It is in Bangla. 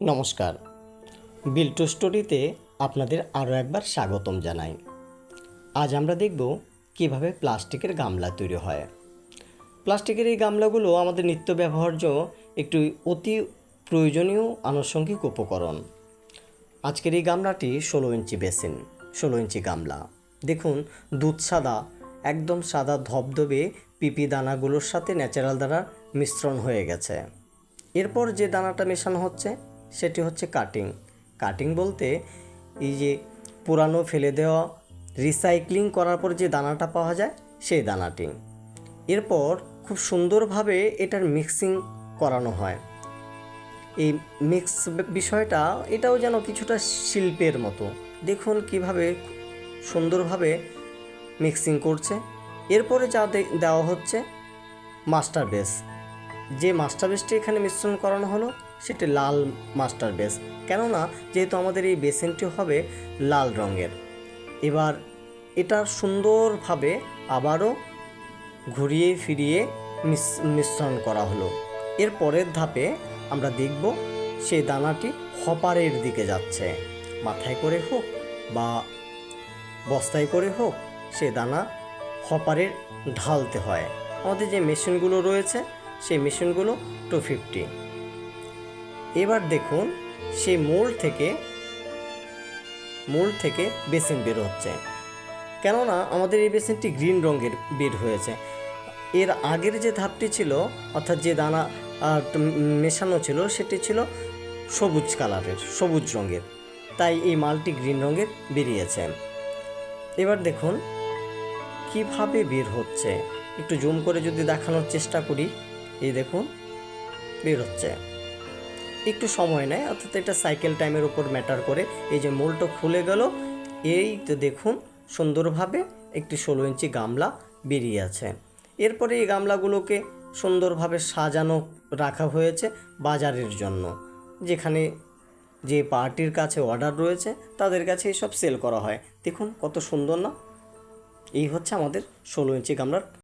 নমস্কার। বিল্টু স্টোরিতে আপনাদের আরও একবার স্বাগতম জানাই। আজ আমরা দেখব কীভাবে প্লাস্টিকের গামলা তৈরি হয়। প্লাস্টিকের এই গামলাগুলো আমাদের নিত্য ব্যবহার্য একটি অতি প্রয়োজনীয় আনুষঙ্গিক উপকরণ। আজকের এই গামলাটি ষোলো ইঞ্চি বেসিন, ষোলো ইঞ্চি গামলা। দেখুন, দুধ সাদা একদম সাদা ধবধবে পিপি দানাগুলোর সাথে ন্যাচারাল দানার মিশ্রণ হয়ে গেছে। এরপর যে দানাটা মেশানো হচ্ছে, সেটি হচ্ছে কাটিং। কাটিং বলতে এই যে পুরানো ফেলে দেওয়া, রিসাইক্লিং করার পর যে দানাটা পাওয়া যায়, সেই দানাটি। এরপর খুব সুন্দরভাবে এটার মিক্সিং করানো হয়। এই মিক্স বিষয়টা, এটাও যেন কিছুটা শিল্পের মতো। দেখুন কীভাবে সুন্দরভাবে মিক্সিং করছে। এরপরে যা দেওয়া হচ্ছে মাস্টার বেস। যে মাস্টার বেসটি এখানে মিশ্রণ করানো হলো, সেটি লাল মাস্টার বেস। কেননা, যেহেতু আমাদের এই বেসিনটি হবে লাল রঙের, এবার এটা সুন্দরভাবে আবারও ঘুরিয়ে ফিরিয়ে মিশ্রণ করা হলো। এর পরের ধাপে আমরা দেখব সেই দানাটি হপারের দিকে যাচ্ছে। মাথায় করে হোক বা বস্তায় করে হোক সে দানা হপারে ঢালতে হয়। আমাদের যে মেশিনগুলো রয়েছে, সেই মেশিনগুলো টু ফিফটি। এবার দেখুন, সেই মোল থেকে মোল থেকে বেসিন বের হচ্ছে। কেননা আমাদের এই বেসিনটি গ্রিন রঙের বের হয়েছে। এর আগের যে ধাপটি ছিল, অর্থাৎ যে দানা মেশানো ছিল, সেটি ছিল সবুজ কালারের, সবুজ রঙের। তাই এই মালটি গ্রিন রঙের বেরিয়েছে। এবার দেখুন কীভাবে বের হচ্ছে? একটু জুম করে যদি দেখানোর চেষ্টা করি। এই দেখুন, বের হচ্ছে। একটু সময় নেয়, অর্থাৎ এটা সাইকেল টাইমের উপর ম্যাটার করে। এই যে মোলটা খুলে গেল, এই তো দেখুন, সুন্দরভাবে একটি ষোলো ইঞ্চি গামলা বেরিয়ে আছে। এরপরে এই গামলাগুলোকে সুন্দরভাবে সাজানো রাখা হয়েছে বাজারের জন্য। যেখানে যে পার্টির কাছে অর্ডার রয়েছে, তাদের কাছে এসব সেল করা হয়। দেখুন, কত সুন্দর না? এই হচ্ছে আমাদের ষোলো ইঞ্চি গামলার